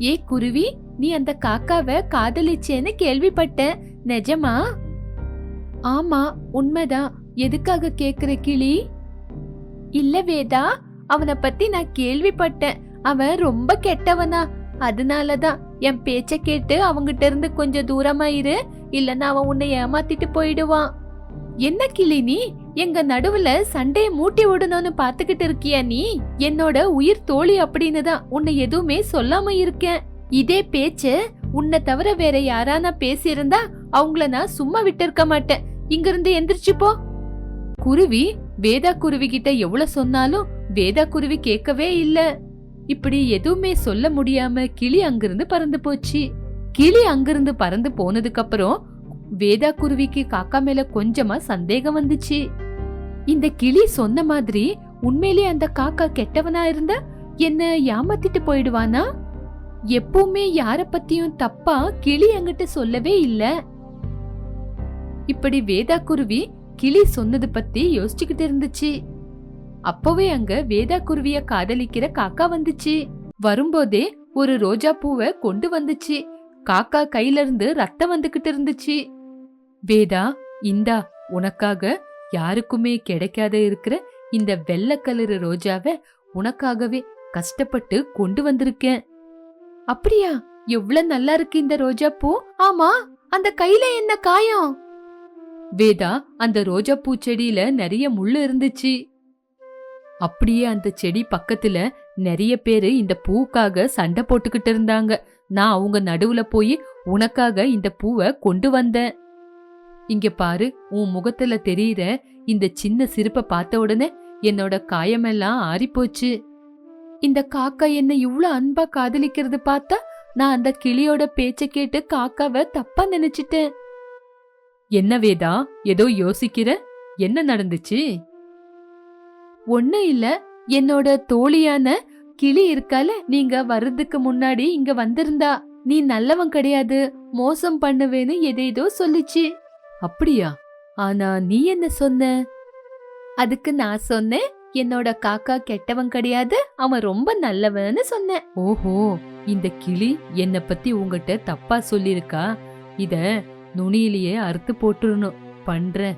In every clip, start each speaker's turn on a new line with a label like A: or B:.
A: ஏ குருவி நீ அந்த காக்காவை காதலிச்சேன்னு கேள்விப்பட்டேன். நிஜமா? ஆமா உண்மைதான். எதுக்காக கேக்குற கிளி? இல்ல வேதா அவனை பத்தி நான் கேள்விப்பட்டேன். அவன் ரொம்ப கெட்டவனா. அதனாலதான் என் பேச்ச கேட்டு அவங்கிட்ட இருந்து கொஞ்சம் தூரமா இரு. இல்லன்னா அவன் உன்னை ஏமாத்திட்டு போயிடுவான். என்ன கிளி நீ? எங்க நடுவுல சண்டைய மூட்டி விடணும்னு பாத்துக்கிட்டு இருக்கியா நீ? என்னோட உயிர் தோழி அப்படின்னு தான் உன்னை எதுவுமே சொல்லாம இருக்கேன். இதே பேச்சு உன்னை தவிர வேற யாரானா பேசியிருந்தா அவங்கள நான் சும்மா விட்டு இருக்க மாட்டேன். இங்க இருந்து எந்திரிச்சு போ. குருவி வேதா குருவி கிட்ட எவ்வளவு சொன்னாலும் வேதா குருவி கேட்கவே இல்ல. இப்படி எதுவுமே சொல்ல முடியாம கிளி அங்கிருந்து பறந்து போச்சு. கிளி அங்கிருந்து பறந்து போனதுக்கு அப்புறம் வேதா குருவிக்கு காக்கா மேல கொஞ்சமா சந்தேகம் வந்துச்சு. இந்த கிளி சொன்ன மாதிரி உண்மையிலேயே அந்த காக்கா கெட்டவனா இருந்த என்ன ஏமாத்திட்டு போயிடுவானா? எப்பவுமே யார பத்தியும் தப்பா கிளி என்கிட்ட சொல்லவே இல்ல. இப்படி வேதா குருவி கிளி சொன்னது பத்தி யோசிச்சுக்கிட்டு இருந்துச்சு. அப்பவே அங்க வேதா குருவிய காதலிக்கிற காக்கா வந்துச்சு. வரும்போதே ஒரு ரோஜா பூவை கொண்டு வந்துச்சு. காக்கா கையில இருந்து ரத்தம் வந்துகிட்டு இருந்துச்சு. வேதா இந்தா உனக்காக யாருக்குமே கிடைக்காத இருக்கிற இந்த வெள்ளை கலரு ரோஜாவை உனக்காகவே கஷ்டப்பட்டு கொண்டு வந்திருக்கேன். அப்படியா? எவ்வளவு நல்லா இருக்கு இந்த ரோஜா பூ. ஆமா அந்த கையில என்ன காயம்? வேதா அந்த ரோஜா பூ செடியில நிறைய முள்ளு இருந்துச்சு. அப்படியே அந்த செடி பக்கத்துல நிறைய பேரு இந்த பூக்காக சண்டை போட்டுக்கிட்டு இருந்தாங்க. நான் அவங்க நடுவுல போய் உனக்காக இந்த பூவை கொண்டு வந்தேன். இங்க பாரு உன் முகத்துல தெரியுற இந்த சின்ன சிரிப்ப பார்த்த உடனே என்னோட காயமெல்லாம் ஆறிப்போச்சு. இந்த காக்கா என்ன இவ்வளோ அன்பா காதலிக்கிறது பார்த்தா நான் அந்த கிளியோட பேச்ச கேட்டு காக்காவை தப்பா நினைச்சிட்டேன். என்ன வேதா ஏதோ யோசிக்கிற? என்ன நடந்துச்சு? ஒண்ணு இல்ல என்னோட தோழியான கிளி இருக்கால நீங்க வர்றதுக்கு முன்னாடி இங்க வந்திருந்தா. நீ நல்லவன் கிடையாது மோசம் பண்ணுவேன்னு எதேதோ சொல்லிச்சு. அப்படியா? ஆனா நீ என்ன சொன்ன? அதுக்கு நான் சொன்னேன் என்னோட காக்கா கெட்டவன் கிடையாது அவன் ரொம்ப நல்லவன்னு சொன்னேன். ஓஹோ இந்த கிளி என்ன பத்தி உங்ககிட்ட தப்பா சொல்லிருக்கா இத நுனியிலேயே அறுத்து போட்டுறணும் பண்றேன்.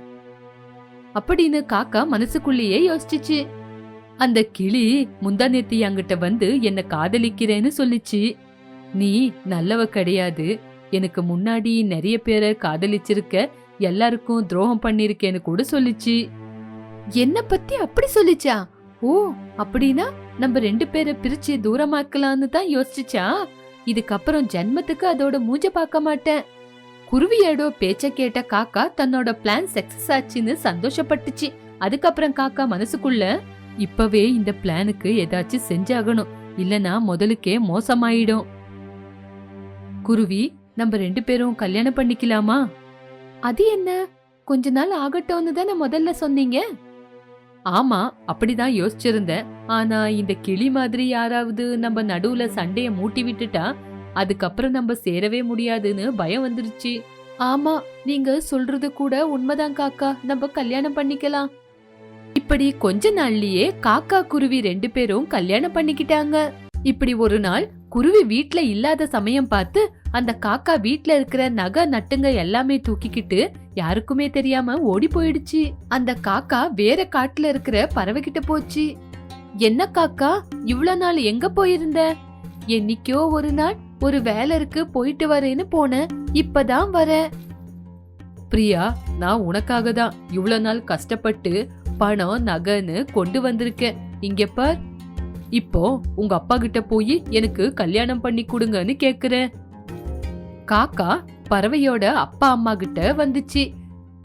A: அப்படின்னு காக்கா மனசுக்குள்ளேயே யோசிச்சுச்சு. அந்த கிளி முந்தா நேத்து என்கிட்ட வந்து என்ன காதலிக்கிறேன்னு சொல்லிச்சு. நீ நல்லவ கிடையாது எனக்கு முன்னாடி நிறைய பேரை காதலிச்சிருக்க எல்லாருக்கும் துரோகம் பண்ணிருக்கேன்னு கூட சொல்லிச்சு. என்ன பத்தி அப்படி சொல்லிச்சா? ஓ அப்படின்னா நம்ம ரெண்டு பேரை பிரிச்சு தூரமாக்கலான்னு தான் யோசிச்சுச்சா இதுக்கப்புறம் ஜென்மத்துக்கு அதோட மூஞ்ச பார்க்க மாட்டேன். குருவியோட பேச்ச கேட்ட காக்கா தன்னோட பிளான் சக்சஸ் ஆச்சுன்னு சந்தோஷப்பட்டுச்சு. அதுக்கப்புறம் காக்கா மனசுக்குள்ள இப்பவே இந்த பிளானுக்கு ஏதாச்சும் செஞ்சாகணும். இல்லனா முதலுக்கே மோசமாயிடும். குருவி நம்ம ரெண்டு பேரும் கல்யாணம் பண்ணிக்கலாமா? அது என்ன? கொஞ்ச நாள் ஆகட்டும்னு தானே முதல்ல சொன்னீங்க? ஆமா அப்படிதான் யோசிச்சிருந்தேன். ஆனா இந்த கிளி மாதிரி யாராவது நம்ம நடுவுல சண்டைய மூட்டி விட்டுட்டா அதுக்கப்புறம் நம்ம சேரவே முடியாதுன்னு பயம் வந்துருச்சு. ஆமா நீங்க சொல்றது கூட உண்மைதான் காக்கா. நம்ம கல்யாணம் பண்ணிக்கலாம். இப்படி கொஞ்ச நாள்லயே காக்கா குருவி ரெண்டு பேரும் கல்யாணம் பண்ணிக்கிட்டாங்க. இப்படி ஒரு நாள் குருவி வீட்ல இல்லாத சமயம் பார்த்து அந்த காக்கா வீட்ல இருக்கிற நகை நட்டுங்க எல்லாமே தூக்கிக்கிட்டு யாருக்குமே தெரியாம ஓடி போயிடுச்சு. அந்த காக்கா வேற காட்டுல இருக்கிற பறவை கிட்ட போச்சு. என்ன காக்கா இவ்வளவு நாள் எங்க போயிருந்த? என்னைக்கோ ஒரு நாள் ஒரு வேலை இருக்கு போயிட்டு வரேன்னு போனேன். இப்பதான் வரேன் பிரியா நான் உனக்காக தான் இவ்வளவு நாள் கஷ்டப்பட்டு பணம் நகைன்னு கொண்டு வந்திருக்கேன். இங்க பார். இப்போ உங்க அப்பா கிட்ட போய் எனக்கு கல்யாணம் பண்ணி கொடுங்கன்னு கேக்குறேன். காக்கா பறவையோட அப்பா அம்மா கிட்ட வந்துச்சு.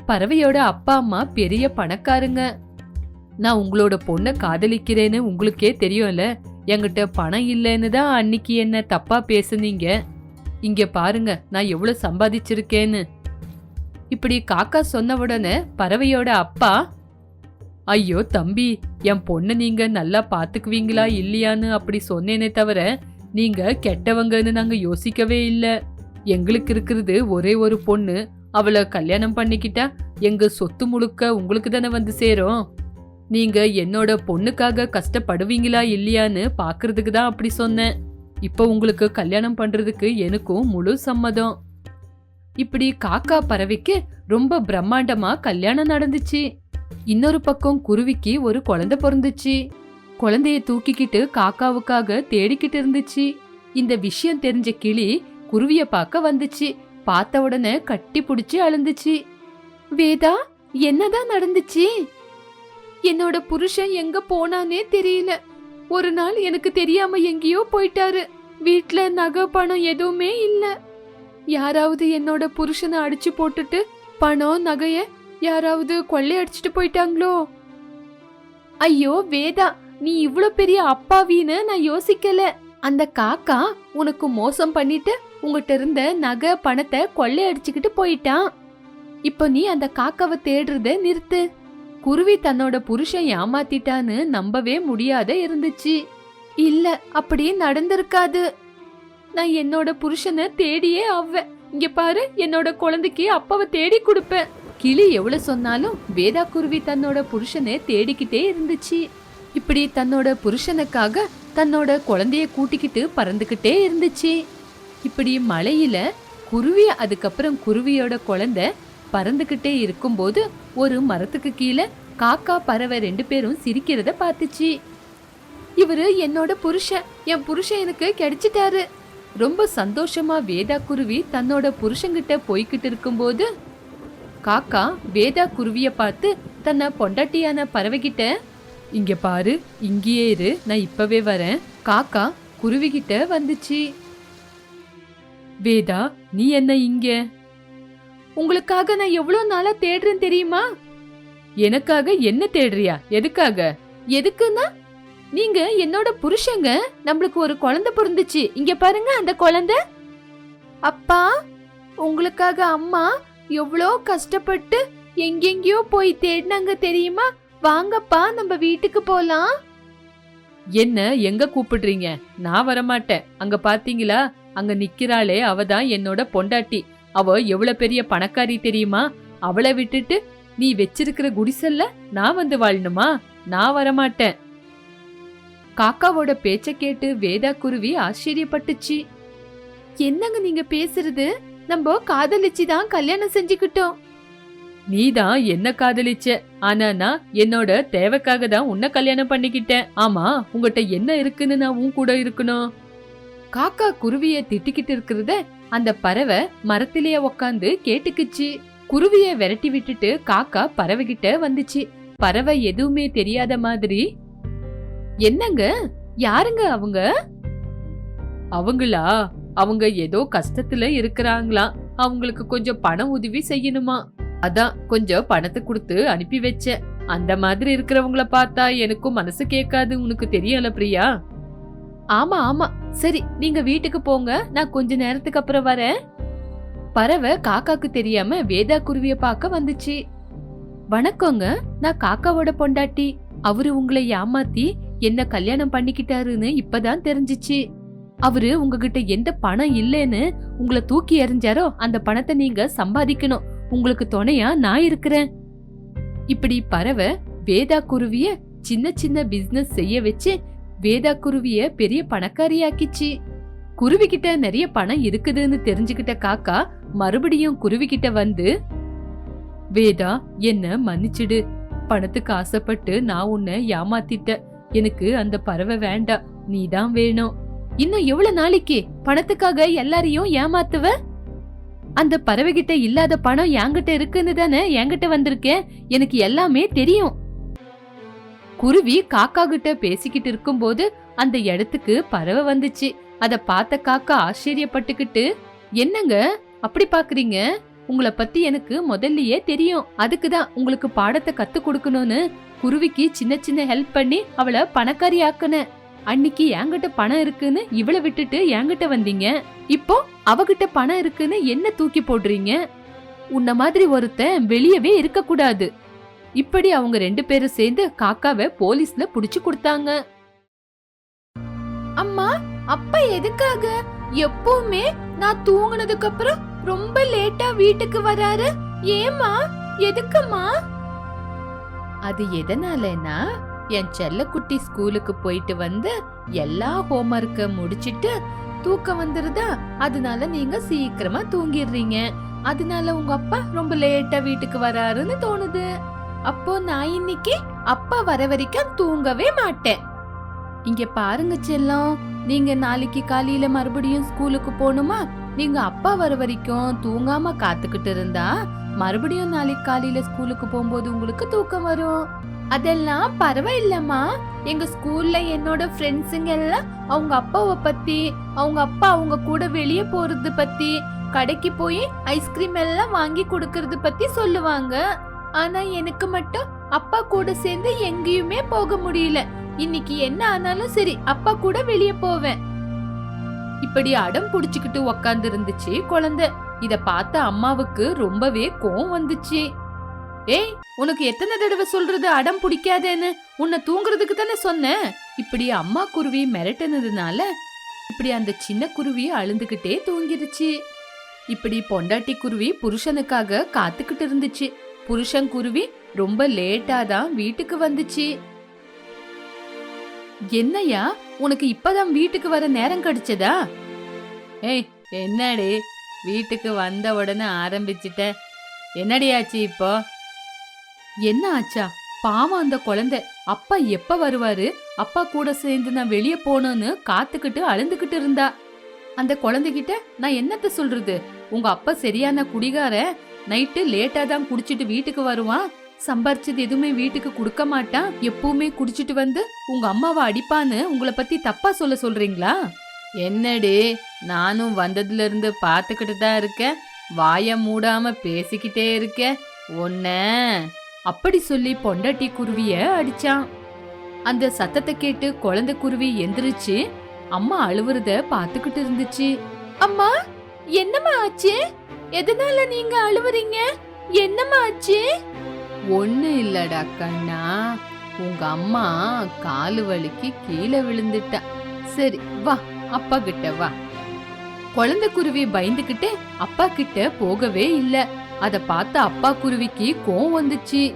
A: பறவையோட அப்பா அம்மா பெரிய பணக்காரங்க. நான் உங்களோட பொண்ணை காதலிக்கிறேன்னு உங்களுக்கே தெரியும்ல. என்கிட்ட பணம் இல்லைன்னு தான் அன்னைக்கு என்ன தப்பா பேசுனீங்க. இங்க பாருங்க நான் எவ்வளவு சம்பாதிச்சிருக்கேன்னு. இப்படி காக்கா சொன்ன உடனே பறவையோட அப்பா ஐயோ தம்பி என் பொண்ணை நீங்க நல்லா பாத்துக்குவீங்களா இல்லையான்னு அப்படி சொன்னேனே தவிர நீங்க கெட்டவங்கன்னு நாங்க யோசிக்கவே இல்லை. எங்களுக்கு இருக்கிறது ஒரே ஒரு பொண்ணு. அவளை கல்யாணம் பண்ணிக்கிட்டா எங்க சொத்து முழுக்க உங்களுக்கு தானே வந்து சேரும்? நீங்க என்னோட பொண்ணுக்காக கஷ்டப்படுவீங்களா இல்லையான்னு பாக்குறதுக்கு தான் அப்படி சொன்னேன். இப்போ உங்களுக்கு கல்யாணம் பண்றதுக்கு எனக்கும் முழு சம்மதம். இப்படி காக்கா பறவைக்கு ரொம்ப பிரம்மாண்டமா கல்யாணம் நடந்துச்சு. இன்னொரு பக்கம் குருவிக்கு ஒரு குழந்தை பிறந்துச்சு. குழந்தைய தூக்கிக்கிட்டு காக்காவுக்காக தேடிக்கிட்டு இருந்துச்சு. இந்த விஷயம் தெரிஞ்ச கிளி குருவிய பார்க்க வந்துச்சு. பார்த்த உடனே கட்டி பிடிச்சி அழுந்துச்சு. வேதா என்னதான் நடந்துச்சு? என்னோட புருஷன் எங்க போனானே தெரியல. ஒரு நாள் எனக்கு தெரியாம எங்கேயோ போயிட்டாரு. வீட்ல நகை பணம் எதுவுமே இல்ல. யாராவது என்னோட புருஷனை அடிச்சு போட்டுட்டு பணம் நகைய யாராவது கொள்ளையடிச்சிட்டு போயிட்டாங்களோ? ஐயோ வேதா நீ இவ்ளோ பெரிய அப்பாவின்னு நான் யோசிக்கல. அந்த காக்கா உனக்கு மோசம் பண்ணிட்டு உங்ககிட்ட இருந்த நகை பணத்தை கொள்ளையடிச்சுக்கிட்டு போயிட்டான். இப்போ நீ அந்த காக்காவை தேடுறத நிறுத்து. குருவி தன்னோட புருஷன் ஏமாத்திட்டான்னு நம்பவே முடியாத இருந்துச்சு. இல்ல அப்படி நடந்திருக்காது. நான் என்னோட புருஷனை தேடியே ஆவேன். இங்க பாரு என்னோட குழந்தைக்கு அப்பாவை தேடி கொடுப்பேன். கிளி எவ்வளவு சொன்னாலும் வேதா குருவி தன்னோட புருஷனை தேடிக்கிட்டே இருந்துச்சு. இப்படி தன்னோட புருஷனுக்காக தன்னோட குழந்தைய கூட்டிக்கிட்டு பறந்துகிட்டே இருந்துச்சு. இப்படி மலையில குருவி அதுக்கப்புறம் குருவியோட குழந்தை பறந்துகிட்டே இருக்கும்போது ஒரு மரத்துக்கு கீழே காக்கா பறவை ரெண்டு பேரும் சிரிக்கிறத பார்த்துச்சு. இவரு என்னோட புருஷன் என் புருஷன் எனக்கு கிடைச்சிட்டாரு. ரொம்ப சந்தோஷமா வேதா குருவி தன்னோட புருஷன்கிட்ட போய்கிட்டு இருக்கும்போது காக்கா வேதா குருவிய பார்த்து தன்னை பொண்டாட்டியான பறவைகிட்ட இங்க பாரு இங்கேயே இரு நான் இப்பவே வரேன். காக்கா குருவிகிட்ட வந்துச்சு. வேதா நீ என்ன இங்க? உங்களுக்காக நான் எவ்வளவு நாளா தேடுறேன் தெரியுமா? எனக்காக என்ன தேடுறியா? எதுக்காக? எதுக்குன்னா நீங்க என்னோட புருஷங்க. நம்மளுக்கு ஒரு குழந்தை பிறந்துச்சு. இங்க பாருங்க அந்த குழந்தை. அப்பா உங்களுக்காக அம்மா எவ்வளோ கஷ்டப்பட்டு எங்கெங்கயோ போய் தேடினாங்க தெரியுமா? வாங்கப்பா நம்ம வீட்டுக்கு போலாம். என்ன எங்க கூப்பிடுறீங்க? நான் வரமாட்டேன். அங்க பாத்தீங்களா? அங்க நிக்கிறாளே அவ தான் என்னோட பொண்டாட்டி. அவ எவ்வளவு பெரிய பணக்காரி தெரியுமா? அவளை விட்டுட்டு நீ வச்சிருக்கிற குடிசல்ல நான் வந்து வாழணுமா? நான் வரமாட்டேன். காக்காவோட பேச்ச கேட்டு வேதா குருவி ஆச்சரியப்பட்டுச்சு. என்னங்க நீங்க பேசுறது? நம்ம காதலிச்சு தான் கல்யாணம் செஞ்சுக்கிட்டோம். நீதான் என்ன காதலிச்ச? ஆனா நான் என்னோட தேவைக்காக தான் உன்னை கல்யாணம் பண்ணிக்கிட்டேன். ஆமா உங்ககிட்ட என்ன இருக்குன்னு நான் உன் கூட இருக்கணும். காக்கா குருவிய திட்டிக்கிட்டு இருக்கிறத அந்த பறவை மரத்திலேயே உக்காந்து கேட்டுக்குச்சு. குருவிய விரட்டி விட்டுட்டு காக்கா பறவை கிட்ட வந்துச்சு. பறவை எதுவுமே தெரியாத மாதிரி என்னங்க? யாருங்க அவங்க? அவங்களா? அவங்க ஏதோ கஷ்டத்துல இருக்கிறாங்களாம் அவங்களுக்கு கொஞ்சம் பண உதவி செய்யணுமா? அதான் கொஞ்சம் பணத்தை கொடுத்து அனுப்பி வச்சேன். அந்த மாதிரி இருக்கிறவங்கள பார்த்தா எனக்கும் மனசு கேட்காது உனக்கு தெரியல பிரியா? ஆமா ஆமா. சரி நீங்க வீட்டுக்கு போங்க. நான் கொஞ்ச நேரத்துக்கு அப்புறம் வரேன். பறவை காக்காக்கு தெரியாம வேதா குருவிய பார்க்க வந்துச்சு. வணக்கங்க நான் காக்காவோட பொண்டாட்டி. அவரு உங்களை ஏமாத்தி என்ன கல்யாணம் பண்ணிக்கிட்டாருன்னு இப்பதான் தெரிஞ்சிச்சு. அவரு உங்ககிட்ட எந்த பணம் இல்லைன்னு உங்களை தூக்கி எறிஞ்சாரோ அந்த பணத்தை நீங்க சம்பாதிக்கணும். உங்களுக்கு துணையா நான் இருக்கிறேன். இப்படி பறவை வேதா குருவிய சின்ன சின்ன பிசினஸ் செய்ய வச்சு வேதா குருவிய பெரிய பணக்காரியாக்கிச்சு. குருவி கிட்ட நிறைய பணம் இருக்குதுன்னு தெரிஞ்சுக்கிட்ட காக்கா மறுபடியும் குருவி கிட்ட வந்து வேதா என்ன மன்னிச்சிடு. பணத்துக்கு ஆசைப்பட்டு நான் உன்னை ஏமாத்திட்ட எனக்கு அந்த பறவை வேண்டாம். நீதான் வேணும். இன்னும் எவ்வளவு நாளைக்கு பணத்துக்காக எல்லாரையும் ஏமாத்துவ? அந்த பறவை கிட்ட இல்லாத பணம் என்கிட்ட இருக்குன்னு தானே என்கிட்ட வந்திருக்கேன் எனக்கு எல்லாமே தெரியும். குருவி காக்கா கிட்ட பேசிக்கிட்டு இருக்கும்போது அந்த இடத்துக்கு பறவை வந்துச்சு. அத பார்த்த காக்கா ஆச்சரியப்பட்டுக்கிட்டு என்னங்க? அப்படி பாக்குறீங்க உங்களை பத்தி எனக்கு முதல்லயே தெரியும். அதுக்கு தான் உங்களுக்கு பாடத்தை கத்து கொடுக்கணும்னு. குருவிக்கு சின்ன சின்ன ஹெல்ப் பண்ணி அவளை பணக்காரி ஆக்குனேன். அன்னைக்கு என்கிட்ட பணம் இருக்குன்னு இவளை விட்டுட்டு என்கிட்ட வந்தீங்க? இப்போ அவகிட்ட பணம் இருக்குன்னு என்ன தூக்கி போடுறீங்க? உன்ன மாதிரி ஒருத்தன் வெளியவே இருக்க கூடாது இப்படி அவங்க ரெண்டு பேரும் சேர்ந்து காக்காவை போலீஸ்ல புடிச்சு கொடுத்தாங்க. அம்மா அப்பா எதுக்காக? எப்பவுமே நான் தூங்குனதுக்கு அப்புறம் ரொம்ப லேட்டா வீட்டுக்கு வராரு. ஏமா எதுக்குமா அது எதனாலனா என் செல்லக்குட்டி ஸ்கூலுக்கு போயிட்டு வந்து எல்லா ஹோம்ஒர்க்க முடிச்சிட்டு தூக்கம் வந்துருதா? அதனால நீங்க சீக்கிரமா தூங்கிடுறீங்க. அதனால உங்க அப்பா ரொம்ப லேட்டா வீட்டுக்கு வராருன்னு தோணுது. அப்போ நான் இன்னைக்கு அப்பா வர வரைக்கும் தூங்கவே மாட்டேன். இங்க பாருங்க செல்லம் நீங்க நாளைக்கு காலையில மறுபடியும் ஸ்கூலுக்கு போகணுமா? நீங்க அப்பா வர வரைக்கும் தூங்காம காத்துக்கிட்டு இருந்தா மறுபடியும் நாளைக்கு காலையில ஸ்கூலுக்கு போகும்போது உங்களுக்கு தூக்கம் வரும். அதெல்லாம் பரவாயில்லம்மா. எங்க ஸ்கூல்ல என்னோட ஃப்ரெண்ட்ஸுங்க எல்லாம் அவங்க அப்பாவை பத்தி அவங்க அப்பா அவங்க கூட வெளியே போறது பத்தி கடைக்கு போய் ஐஸ்கிரீம் எல்லாம் வாங்கி கொடுக்கறது பத்தி சொல்லுவாங்க. ஆனா எனக்கு மட்டும் அப்பா கூட சேர்ந்து எங்கேயுமே போக முடியல. இன்னைக்கு என்ன ஆனாலும் சரி அப்பா கூட வெளியே போவேன். இப்படி அடம் புடிச்சுக்கிட்டு உக்காந்து இருந்துச்சு குழந்தை. இத பார்த்த அம்மாவுக்கு ரொம்பவே கோவம் வந்துச்சு. ஏய் உனக்கு எத்தனை தடவை சொல்றது அடம் பிடிக்காதேன்னு? உன்னை தூங்குறதுக்கு தானே சொன்னேன். இப்படி அம்மா குருவி மிரட்டினதுனால இப்படி அந்த சின்ன குருவி அழுந்துகிட்டே தூங்கிருச்சு. இப்படி பொண்டாட்டி குருவி புருஷனுக்காக காத்துக்கிட்டு இருந்துச்சு. புருஷன் குருவி ரொம்ப லேட்டா தான் வீட்டுக்கு வந்துச்சு. என்னையா உனக்கு இப்பதான் வீட்டுக்கு வர நேரம் கிடைச்சதா? ஏய் என்னடி? வீட்டுக்கு வந்த உடனே ஆரம்பிச்சிட்ட. என்னடியாச்சு இப்போ? என்ன ஆச்சா? பாவம் அந்த குழந்தை. அப்பா எப்ப வருவாரு? அப்பா கூட சேர்ந்து நான் வெளியே போனோன்னு காத்துக்கிட்டு அழுந்துகிட்டு இருந்தா. அந்த குழந்தைகிட்ட நான் என்னத்த சொல்றது? உங்க அப்பா சரியான குடிகார நைட்டு லேட்டா தான் குடிச்சிட்டு வீட்டுக்கு வருவான். சம்பாரிச்சது எதுவுமே வீட்டுக்கு கொடுக்க மாட்டான். எப்பவுமே குடிச்சிட்டு வந்து உங்க அம்மாவை அடிப்பான்னு உங்களை பத்தி தப்பா சொல்ல சொல்றீங்களா? என்னடி? நானும் வந்ததுல இருந்து பாத்துக்கிட்டு தான் இருக்கேன். வாய மூடாம பேசிக்கிட்டே இருக்க ஒன்ன அப்படி சொல்லி பொண்டாட்டி குருவிய அடிச்சான். அந்த சத்தத்தை கேட்டு குழந்தை குருவி எந்திரிச்சு அம்மா அழுவுறத பாத்துக்கிட்டு இருந்துச்சு. அம்மா என்னம்மா ஆச்சு? எதனால நீங்க அழுவுறீங்க? என்னம்மா ஆச்சு? ஒண்ணு இல்லடா கண்ணா. உங்க அம்மா காலு வலிக்கு கீழே விழுந்துட்டா. சரி வா அப்பா கிட்ட வா. குழந்தை குருவி பயந்துகிட்டு அப்பா கிட்ட போகவே இல்லை. அத பார்த்த அப்பா குருவிக்கு கோவம் வந்துச்சு.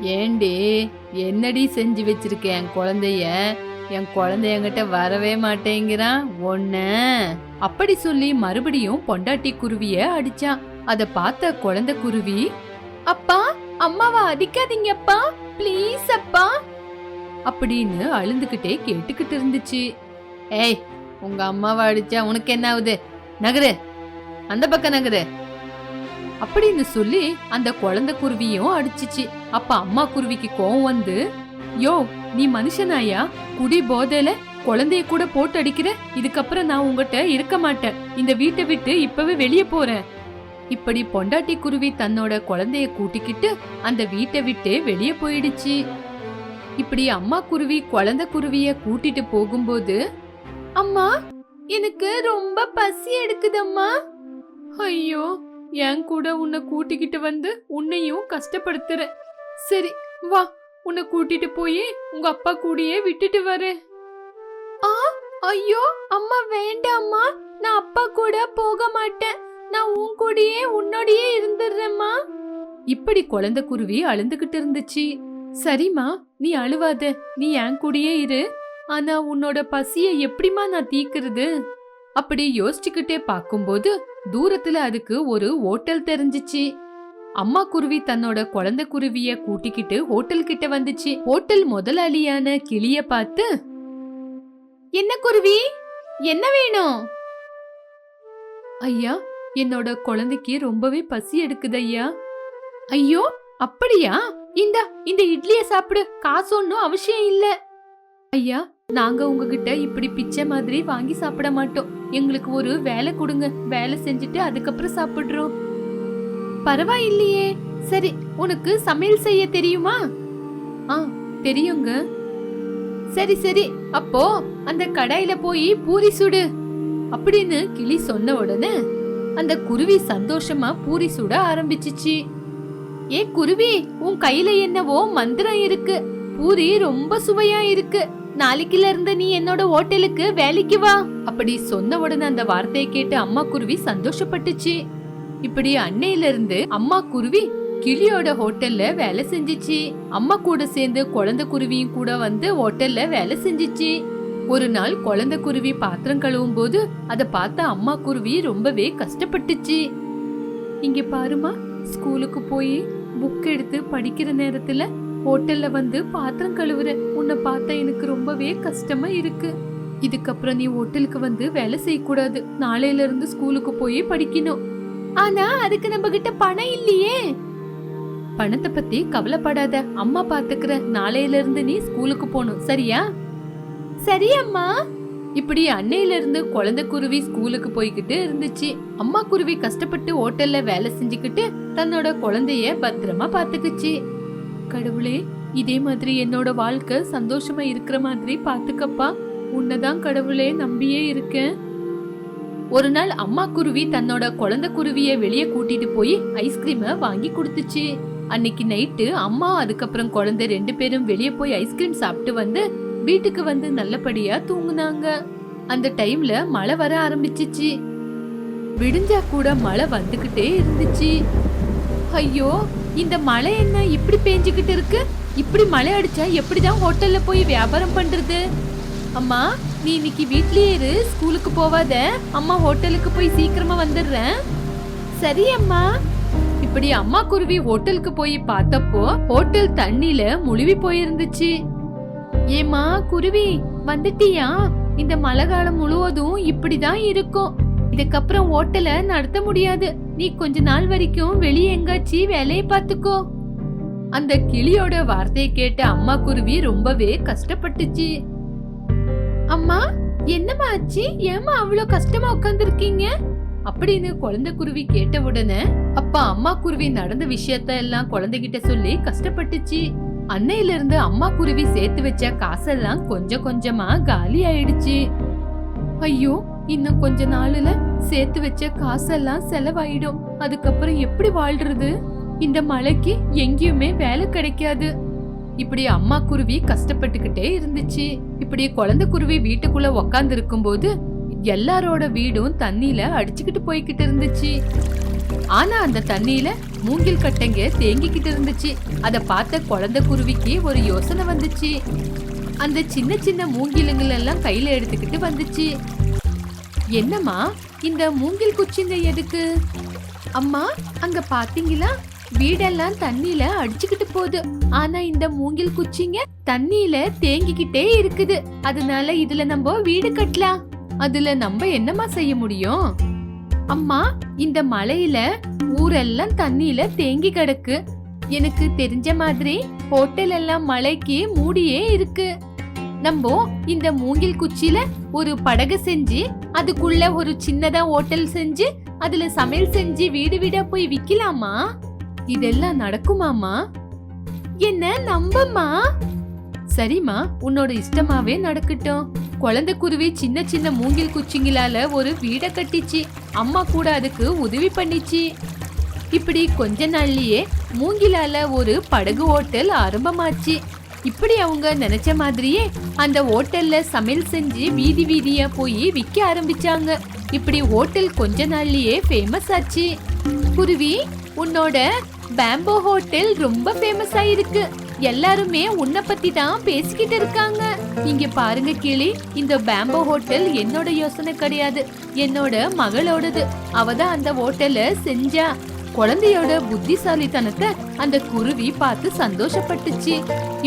A: ஏண்டி என்னடி செஞ்சு வச்சிருக்க என் குழந்தைய? என் குழந்தை என்கிட்ட வரவே மாட்டேங்கிறான். ஒன்ன அப்படி சொல்லி மறுபடியும் பொண்டாட்டி குருவிய அடிச்சான். அத பார்த்த குழந்தை குருவி அப்பா அம்மாவை அடிக்காதீங்கப்பா. ப்ளீஸ் அப்பா. அப்படின்னு அழுந்துகிட்டே கேட்டுக்கிட்டு இருந்துச்சு. ஏய் உங்க அம்மாவை அடிச்சா உனக்கு என்ன ஆகுது? நகரு. அந்த பக்கம் நகரு. அப்படின்னு சொல்லி அந்த குழந்தை குருவியும் அடிச்சிச்சு. அப்ப அம்மா குருவிக்கு கோவம் வந்து யோ நீ மனுஷனாயா குடி போதையில குழந்தைய கூட போட்டு அடிக்கிற? இதுக்கப்புறம் நான் உங்ககிட்ட இருக்க மாட்டேன். இந்த வீட்டை விட்டு இப்பவே வெளியே போறேன். இப்படி பொண்டாட்டி குருவி தன்னோட குழந்தைய கூட்டிக்கிட்டு அந்த வீட்டை விட்டு வெளியே போயிடுச்சு. இப்படி அம்மா குருவி குழந்தை குருவிய கூட்டிட்டு போகும்போது அம்மா எனக்கு ரொம்ப பசி எடுக்குதம்மா ஐயோ என் கூட உன்னை கூட்டிக்கிட்டு வந்து உன்னையும் கஷ்டப்படுத்துற. சரி வா. உன்னை கூட்டிட்டு போய் உங்க அப்பா கூடயே விட்டுட்டு வரேன் ஆ ஐயோ அம்மா வேண்டாம்மா. நான் அப்பா கூட போக மாட்டேன். நான் உன் கூடயே உன்னோடயே இருந்துடுறேம்மா. இப்படி குழந்தை குருவி அழுந்துகிட்டு இருந்துச்சு. சரிம்மா நீ அழுவாத. நீ என் கூடயே இரு. ஆனா உன்னோட பசிய எப்படிம்மா நான் தீக்குறது அப்படி யோசிச்சுக்கிட்டே பார்க்கும்போது தூரத்துல அதுக்கு ஒரு ஹோட்டல் தெரிஞ்சிச்சு. அம்மா குருவி தன்னோட குழந்தை குருவிய கூட்டிக்கிட்டு ஹோட்டல் கிட்ட வந்துச்சு. ஹோட்டல் முதலாளியான கிளிய பார்த்து என்ன குருவி? என்ன வேணும்? ஐயா என்னோட குழந்தைக்கு ரொம்பவே பசி எடுக்குது ஐயா. ஐயோ அப்படியா? இந்த இந்த இட்லிய சாப்பிடு. காசு ஒன்னும் அவசியம் இல்ல. ஐயா நாங்க உங்ககிட்ட இப்படி பிச்சை மாதிரி வாங்கி சாப்பிட மாட்டோம். எங்களுக்கு ஒரு வேலை கொடுங்க. வேலை செஞ்சுட்டு அதுக்கப்புறம் சாப்பிடுறோம். பரவாயில்லையே. சரி உனக்கு சமையல் செய்ய தெரியுமா? ஆ தெரியுங்க. சரி சரி. அப்போ அந்த கடாயில போய் பூரி சுடு. அப்படின்னு கிளி சொன்ன உடனே அந்த குருவி சந்தோஷமா பூரி சுட ஆரம்பிச்சிச்சு. ஏ குருவி உன் கையில என்னவோ மந்திரம் இருக்கு. பூரி ரொம்ப சுவையா இருக்கு. நாளைக்குல இருந்து நீ என்னோட ஹோட்டலுக்கு வேலைக்கு வா. அப்படி சொன்ன உடனே அந்த வார்த்தையை கேட்டு அம்மா குருவி சந்தோஷப்பட்டுச்சு. இப்படி அன்னையில இருந்து அம்மா குருவி கிளியோட ஹோட்டல்ல வேலை செஞ்சுச்சு. அம்மா கூட சேர்ந்து குழந்தை குருவியும் கூட வந்து ஹோட்டல்ல வேலை செஞ்சுச்சு. ஒரு நாள் குழந்தை குருவி பாத்திரம் கழுவும் போது அதை பார்த்த அம்மா குருவி ரொம்பவே கஷ்டப்பட்டுச்சு. இங்க பாருமா ஸ்கூலுக்கு போய் புக் எடுத்து படிக்கிற நேரத்துல ஹோட்டல்ல வந்து பாத்திரம் கழுவுறேன் உன்னை பார்த்தா எனக்கு ரொம்பவே கஷ்டமா இருக்கு. இதுக்கப்புறம் நீ ஹோட்டலுக்கு வந்து வேலை செய்யக்கூடாது. நாளையில இருந்து ஸ்கூலுக்கு போய் படிக்கணும். ஆனா அதுக்கு நம்ம கிட்ட பணம் இல்லையே. பணத்தை பத்தி கவலைப்படாத. அம்மா பாத்துக்கிற. நாளையில இருந்து நீ ஸ்கூலுக்கு போகணும். சரியா? சரி அம்மா. இப்படி அன்னையில இருந்து குழந்தை குருவி ஸ்கூலுக்கு போய்கிட்டு இருந்துச்சு. அம்மா குருவி கஷ்டப்பட்டு ஹோட்டல்ல வேலை செஞ்சுக்கிட்டு தன்னோட குழந்தைய பத்திரமா பாத்துக்குச்சு. கடவுளே இதே மாதிரி என்னோட வாழ்க்கை சந்தோஷமா இருக்கிற மாதிரி பாத்துக்கப்பா உன்னதான் கடவுளே நம்பியே இருக்கேன். ஒரு நாள் அம்மா குருவி தன்னோட குழந்தை குருவியை வெளியே கூட்டிட்டு போய் ஐஸ்கிரீமை வாங்கி கொடுத்துச்சு. அன்னைக்கு நைட்டு அம்மா அதுக்கப்புறம் குழந்தை ரெண்டு பேரும் வெளியே போய் ஐஸ்கிரீம் சாப்பிட்டு வந்து வீட்டுக்கு வந்து நல்லபடியா தூங்குனாங்க. அந்த டைம்ல மழை வர ஆரம்பிச்சிச்சு. விடிஞ்சா கூட மழை வந்துகிட்டே இருந்துச்சு. ஐயோ இந்த மழை என்ன இப்படி பேஞ்சுக்கிட்டு இருக்கு? இப்படி மழை அடிச்சா எப்படிதான் ஹோட்டல்ல போய் வியாபாரம் பண்றது? அம்மா நீ இன்னைக்கு வீட்லயே இரு ஸ்கூலுக்கு போவாத. அம்மா ஹோட்டலுக்கு போய் சீக்கிரமா வந்துடுறேன். சரி அம்மா. இப்படி அம்மா குருவி ஹோட்டலுக்கு போய் பார்த்தப்போ ஹோட்டல் தண்ணில முழுவி போயிருந்துச்சு. ஏமா குருவி வந்துட்டியா? இந்த மழை காலம் முழுவதும் இப்படிதான் இருக்கும். இதுக்கப்புறம் ஹோட்டலை நடத்த முடியாது. நீ கொஞ்ச நாள் வரைக்கும் வெளியே எங்காச்சி வேலையை பார்த்துக்கோ. அந்த கிளியோட வார்த்தையை கேட்ட அம்மா குருவி ரொம்பவே கஷ்டப்பட்டுச்சு. அம்மா என்னம்மா ஆச்சு? ஏமா அவ்வளோ கஷ்டமா உட்காந்துருக்கீங்க அப்படின்னு குழந்தை குருவி கேட்ட உடனே அப்பா அம்மா குருவி நடந்த விஷயத்த எல்லாம் குழந்தைகிட்ட சொல்லி கஷ்டப்பட்டுச்சு. அன்னையில இருந்து அம்மா குருவி சேர்த்து வச்ச காசெல்லாம் கொஞ்சம் கொஞ்சமா காலி ஆயிடுச்சு. ஐயோ இன்னும் கொஞ்ச நாள்ல சேர்த்து வச்ச காசெல்லாம் செலவாயிடும். அதுக்கப்புறம் எப்படி வாழ்றது? இந்த மழைக்கு எங்கேயுமே வேலை கிடைக்காது. இப்படி அம்மா குருவி கஷ்டப்பட்டுக்கிட்டே இருந்துச்சு. இப்படி குழந்தை குருவி வீட்டுக்குள்ள உக்காந்து இருக்கும்போது எல்லாரோட வீடும் தண்ணியில அடிச்சுக்கிட்டு போய்கிட்டு இருந்துச்சு. ஆனா அந்த தண்ணியில மூங்கில் கட்டைங்க தேங்கிக்கிட்டு இருந்துச்சு. அத பார்த்த குழந்தை குருவிக்கு ஒரு யோசனை வந்துச்சு. அந்த சின்ன சின்ன மூங்கிலுங்கள் எல்லாம் கையில எடுத்துக்கிட்டு வந்துச்சு. என்னம்மா இந்த மூங்கில் குச்சிங்க எதுக்கு? அம்மா அங்க பாத்தீங்களா வீடெல்லாம் தண்ணியில அடிச்சுக்கிட்டு போகுது. ஆனா இந்த மூங்கில் குச்சிங்க தண்ணியில தேங்கிக்கிட்டே இருக்குது. அதனால இதுல நம்ம வீடு கட்டலாம். அதுல நம்ம என்னம்மா செய்ய முடியும்? அம்மா இந்த மலையில ஊரெல்லாம் தண்ணியில தேங்கி கிடக்கு. எனக்கு தெரிஞ்ச மாதிரி ஹோட்டல் எல்லாம் மலைக்கு மூடியே இருக்கு. நம்ம இந்த மூங்கில் குச்சியில ஒரு படகு செஞ்சு அதுக்குள்ள ஒரு சின்னதா ஹோட்டல் செஞ்சு அதுல சமையல் செஞ்சு வீடு வீடா போய் விக்கலாமா? இதெல்லாம் நடக்குமாமா என்ன நம்பம்மா? சரிம்மா உன்னோட இஷ்டமாவே நடக்கட்டும். குழந்தை குருவி சின்ன சின்ன மூங்கில் குச்சிங்களால ஒரு வீடை கட்டிச்சு. அம்மா கூட அதுக்கு உதவி பண்ணிச்சு. இப்படி கொஞ்ச நாள்லயே மூங்கிலால ஒரு படகு ஹோட்டல் ஆரம்பமாச்சு. இப்படி அவங்க நினைச்ச மாதிரியே அந்த ஹோட்டல்ல சமையல் செஞ்சு வீதி வீதியா போய் விற்க ஆரம்பிச்சாங்க. இப்படி ஹோட்டல் கொஞ்ச நாள்லயே ஃபேமஸ் ஆச்சு. குருவி உன்னோட பேம்போ ஹோட்டல் ரொம்ப ஃபேமஸ் ஆயிருக்கு. எல்லாருமே உன்னை பத்தி தான் பேசிக்கிட்டு இருக்காங்க. இங்க பாருங்க கிளி இந்த பேம்போ ஹோட்டல் என்னோட யோசனை கிடையாது. என்னோட மகளோடது. அவ தான் அந்த ஹோட்டலை செஞ்சா. குழந்தையோட புத்திசாலித்தனத்தை அந்த குருவி பார்த்து சந்தோஷப்பட்டுச்சு.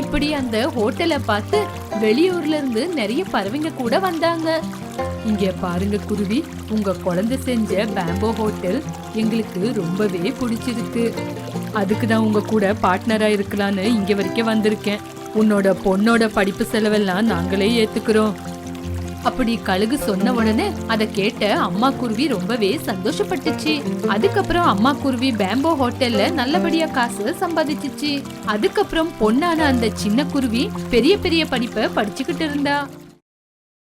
A: இப்படி அந்த ஹோட்டலை பார்த்து வெளியூர்ல இருந்து நிறைய பறவைங்க கூட வந்தாங்க. இங்க பாருங்க குருவி. உங்க குழந்தை செஞ்ச பேம்போ ஹோட்டல் எங்களுக்கு ரொம்பவே பிடிச்சிருக்கு. அதுக்கு தான் உங்க கூட பார்ட்னரா இருக்கலான்னு இங்க வரைக்கும் வந்திருக்கேன். உன்னோட பொண்ணோட படிப்பு செலவெல்லாம் நாங்களே ஏத்துக்கிறோம். அப்படி கழுகு சொன்ன உடனே அதை கேட்ட அம்மா குருவி ரொம்பவே சந்தோஷப்பட்டுச்சு. அதுக்கப்புறம் அம்மா குருவி பேம்போ ஹோட்டல்ல நல்லபடியா காசு சம்பாதிச்சிச்சு. அதுக்கப்புறம் பொண்ணான அந்த சின்ன குருவி பெரிய பெரிய படிப்பை படிச்சுக்கிட்டு இருந்தா.